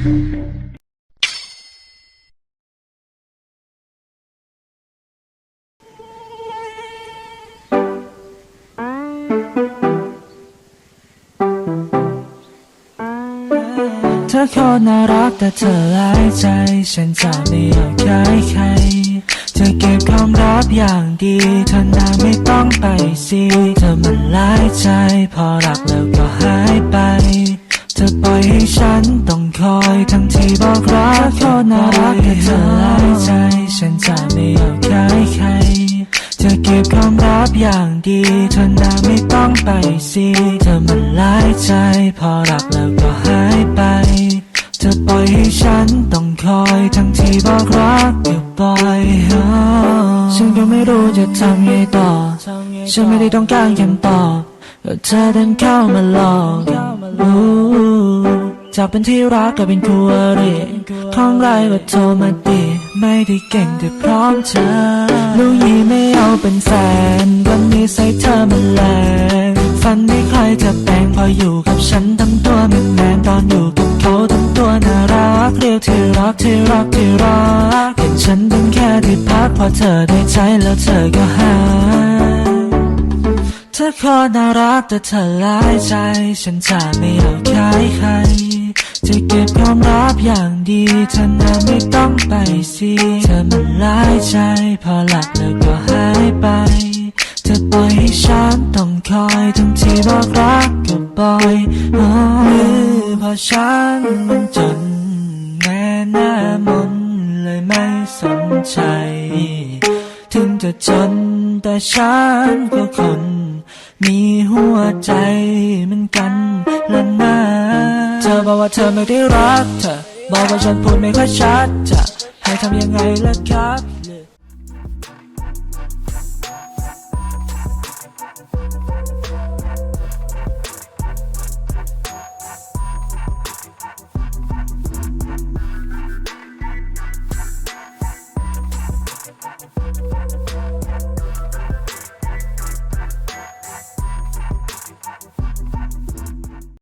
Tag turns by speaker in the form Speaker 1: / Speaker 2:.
Speaker 1: เธอโคตรน่ารักแต่เธอหลายใจ ฉันจะไม่ยอมย้ายใคร เธอเก็บความรับอย่างดีเธอนาไม่ต้องไปสิเธอมันหลายใจ พอรักแล้วก็หายไป เธอปล่อยให้ฉันต้อง คอยทั้งที่บอกรักโคตรน่ารักแต่เธอหลายใจ ฉันจะไม่อยากขายใครเธอเก็บความลับอย่างดีเธอน่าไม่ต้องไปสิเธอมันหลายใจ พอรักแล้วก็หายไปเธอปล่อยให้ฉันต้องคอยทั้งที่บอกรักก็ปล่อยอ้าวฉันก็ไม่รู้จะทำไงต่อ ฉันไม่ได้ต้องการคำตอบก็เธอเดินเข้ามาหลอกอู้ จากเป็นที่รักกลายเป็นคู่อริของไรว่าโทรมาดีไม่ได้เก่งแต่พร้อมเธอลูกยีไม่เอาเป็นแฟนวันนี้ใส่เธอมันแรงฝันไม่ใครจะแปลงพออยู่กับฉันทั้งตัวแมนแมนตอนอยู่กับเขาทั้งตัวน่ารักเรียกที่รักที่รักที่รักเห็นฉันเป็นแค่ที่พักพอเธอได้ใจแล้วเธอก็หายเธอคตรน่ารักแต่เธอหลายใจ ฉันจะไม่เอาขายใคร จะเก็บความลับอย่างดีเธอน่าไม่ต้องไปสิเธอมันหลายใจ พอหลับแล้วก็หายไป เธอปล่อยให้ฉันต้องคอยทั้งที่บอกรักก็ปล่อยอ๋อพราะฉันมันจนแม่หน้ามนเลยไม่สนใจ ถึงจะจนแต่ฉันก็คน มีหัวใจเหมือนกันละ เธอบอกว่าเธอไม่ได้รักเธอบอกว่าฉันพูดไม่ค่อยชัดจะให้ทำยังไงล่ะครับ